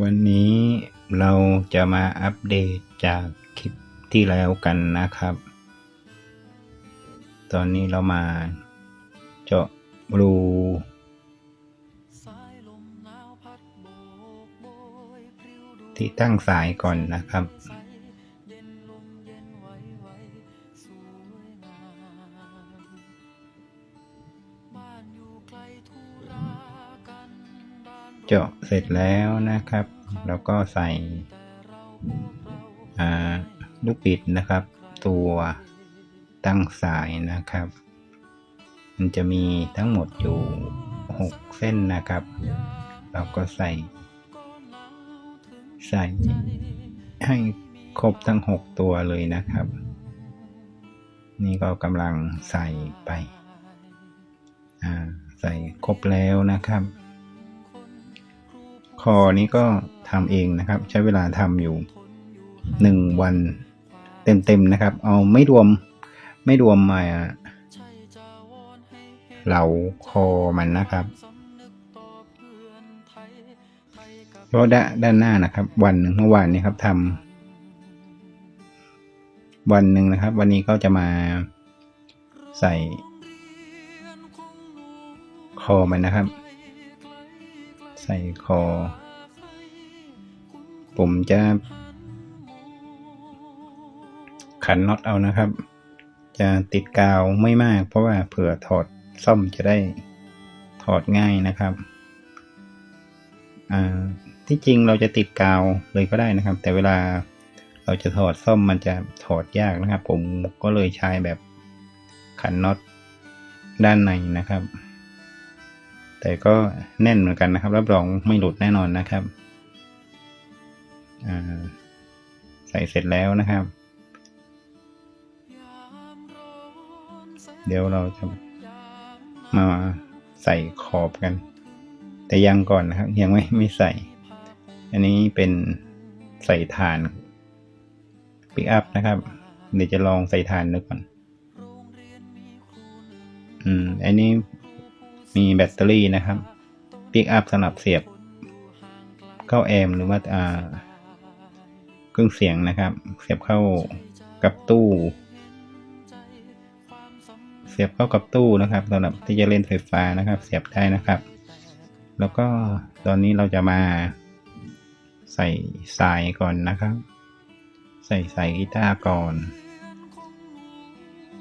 วันนี้เราจะมาอัปเดตจากคลิปที่แล้วกันนะครับ ตอนนี้เรามาเจาะรูที่ตั้งสายก่อนนะครับ เจาะเสร็จแล้วนะครับ แล้วก็ใส่ลูกปิดนะครับ ตัวตั้งสายนะครับ มันจะมีทั้งหมดอยู่หกเส้นนะครับ เราก็ใส่ ใส่ให้ครบทั้งหกตัวเลยนะครับ นี่ก็กำลังใส่ไป ใส่ครบแล้วนะครับ คอนี้ก็ทำเองนะครับ ใช้เวลาทำอยู่หนึ่งวันเต็มๆนะครับ เอาไม่รวมไม่รวมมาเหลาคอมันนะครับเพราะด้านด้านหน้านะครับ วันหนึ่งเมื่อวานนี้ครับทำวันหนึ่งนะครับ วันนี้ก็จะมาใส่คอมันนะครับ ใส่คอ ผมจะ ขันน็อตเอานะครับ จะติดกาวไม่มาก เพราะว่าเผื่อถอดซ่อมจะได้ถอดง่ายนะครับที่จริงเราจะติดกาวเลยก็ได้นะครับ แต่เวลาเราจะถอดซ่อมมันจะถอดยากนะครับ ผมก็เลยใช้แบบขันน็อตด้านในนะครับ แต่ก็แน่นเหมือนกันนะครับ รับรองไม่หลุดแน่นอนนะครับใส่เสร็จแล้วนะครับ เดี๋ยวเราจะมาใส่ขอบกัน แต่ยังก่อนนะครับ ยังไม่ไม่ใส่ อันนี้เป็นใส่ฐานปิกอัพนะครับ เดี๋ยวจะลองใส่ฐานดูก่อน อืม อันนี้ มีแบตเตอรี่นะครับปิกอัพสำหรับเสียบเข้าแอมหรือว่าอ่าเครื่องเสียงนะครับ เสียบเข้ากับตู้ เสียบเข้ากับตู้นะครับสำหรับที่จะเล่นไฟฟ้านะครับ เสียบได้นะครับ แล้วก็ตอนนี้เราจะมาใส่สายก่อนนะครับ ใส่สายกีตาร์ก่อน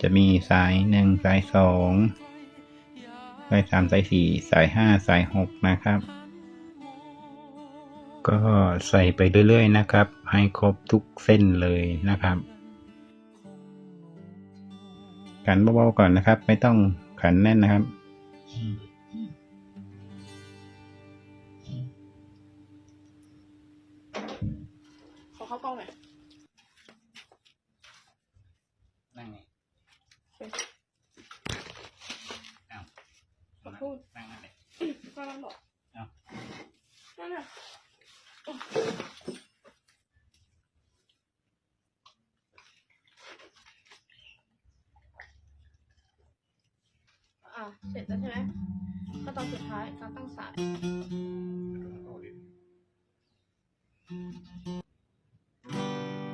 จะมีสายหนึ่งสายสอง สายสามสายสี่สายห้าสายหกนะครับ ก็ใส่ไปเรื่อยๆนะครับ ให้ครบทุกเส้นเลยนะครับ ขันเบาๆก่อนนะครับ ไม่ต้องขันแน่นนะครับขอเข้ากล้องหน่อย นั่งไง เป็น อ้าว ขอโทษ นั่งนั่นเลย ก็นั่นบอก เอ้า นั่นน่ะ อะเสร็จแล้วใช่ไหมขั้นตอนสุดท้ายการตั้งสาย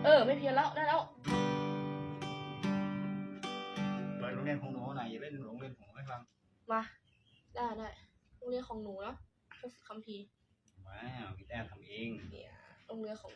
เออ ไม่เพี้ยนแล้วได้แล้วไปโรงเรียนของหนูหน่อยอย่าเล่นโรงเรียนของไม่ฟังมา ได้ได้โรงเรียนของหนูเนาะพระคัมภีร์ ว้าวพี่แต้มทำเองเนี่ยโรงเรียนของ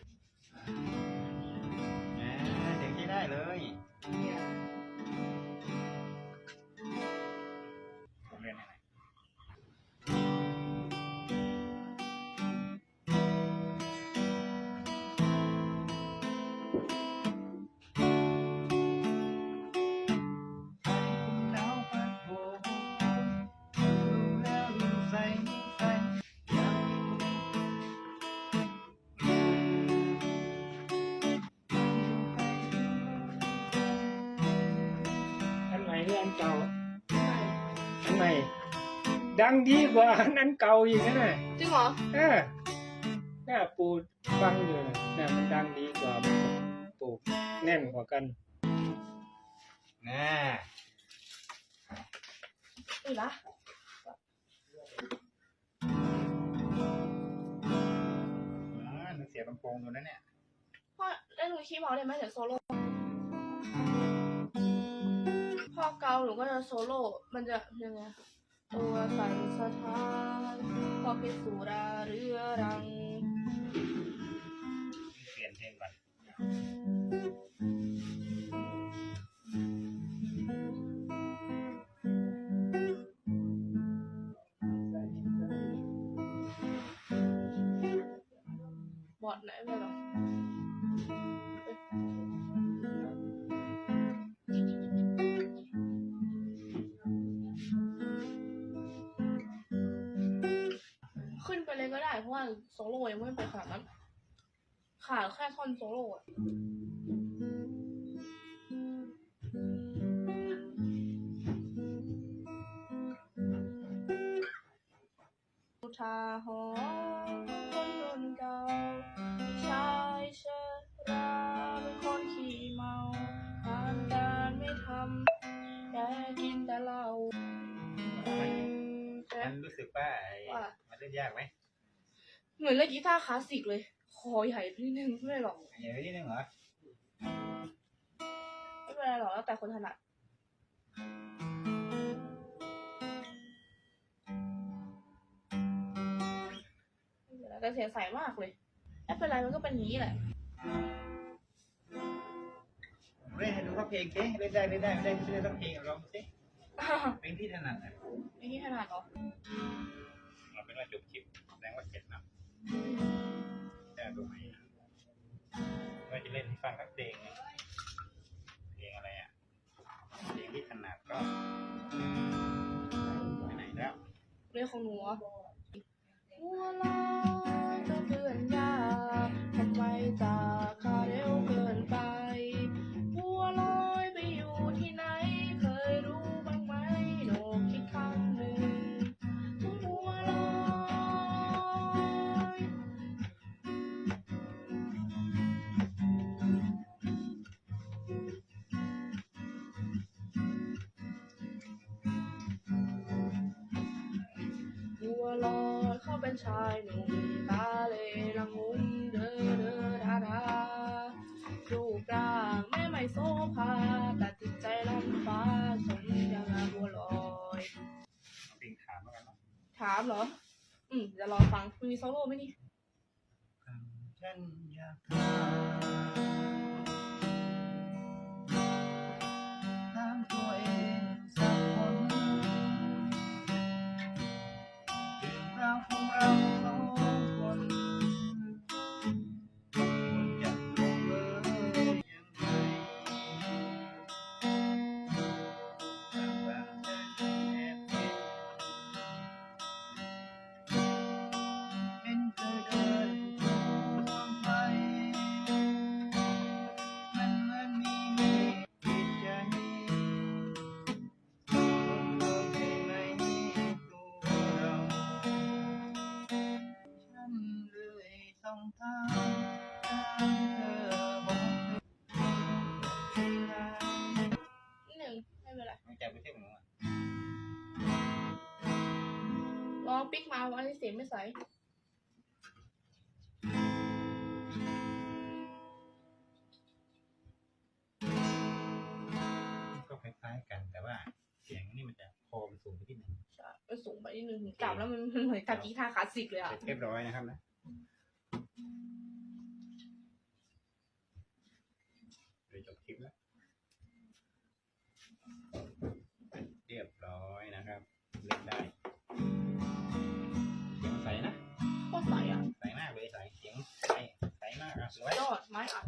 อันใหม่หรืออันเก่าอันใหม่ดังดีกว่าอันอันเก่าอีกนะน่ะจริงเหรอเออน่าปูฟังอยู่นะน่ะมันดังดีกว่ามันปลูกแน่นกว่ากันแน่นี่ละสียบลำโพงดูนะเนี่ยพอเล่นมือคีย์บอร์ดได้ไหมเดี๋ยวโซโล่ อเกาหนูก็จะโซโล่ มันจะยังไงตัวสั่นสะท้านพอพิสูดาเรือรัง เปลี่ยนเพลงก่อนบอดไหนไม่หรอ อนโซโล่อะอุทาหรณ์คนรุ่นเก่าที่ชายชราเป็นคนขี้เมาทานการไม่ทำแต่กินแต่เหล้าแต่มันรู้สึกว่าไอ้ว่ามันเล่นยากไหม เหมือนเล่นกีตาร์คลาสสิกเลย คอใหญ่ไปนิดนึงไม่หรอกใหญ่ไปนิดนึงเหรอไม่เป็นไรหรอกแล้วแต่คนถนัดไม่เป็นไรแต่เสียงใสมากเลยไม่เป็นไรมันก็เป็นอย่างนี้แหละเล่นให้ดูสักเพลงสิเล่นได้เล่นได้ไม่ได้ไม่ได้สักเพลงลองสิเพลงที่ถนัดนะไม่ที่ถนัดหรอ ฟังสักเพลงหนึ่งเพลงอะไรอะเพลงที่ถนัดก็ไปไหนแล้วเรื่องของหนูอะหัวลอย อยเขาเป็นชายหนุ่มตาเลละงุมเด้อเด้อดาดารูปร่างแม่ไม่โซภาแต่จิตใจล้ำฟ้าสมอย่างงามบัวลอยเอาเพลงถามแล้วกันเนาะถามเหรอ อืมจะรอฟังมันมีโซโล่ไหมนี่ฉันอยา ปิ๊กมาวันนี้เสียงไม่ใสก็คล้ายๆกันแต่ว่าเสียงนี่มันจะโคมสูงไปที่หนึ่งใช่มันสูงไปนิดนึงจับแล้วมันมันเหมือนกับกีตาร์คลาสสิกเลยอะเสร็จเรียบร้อยนะครับนะเดี๋ยวจบคลิปแล้ว วยยอดไม้อัด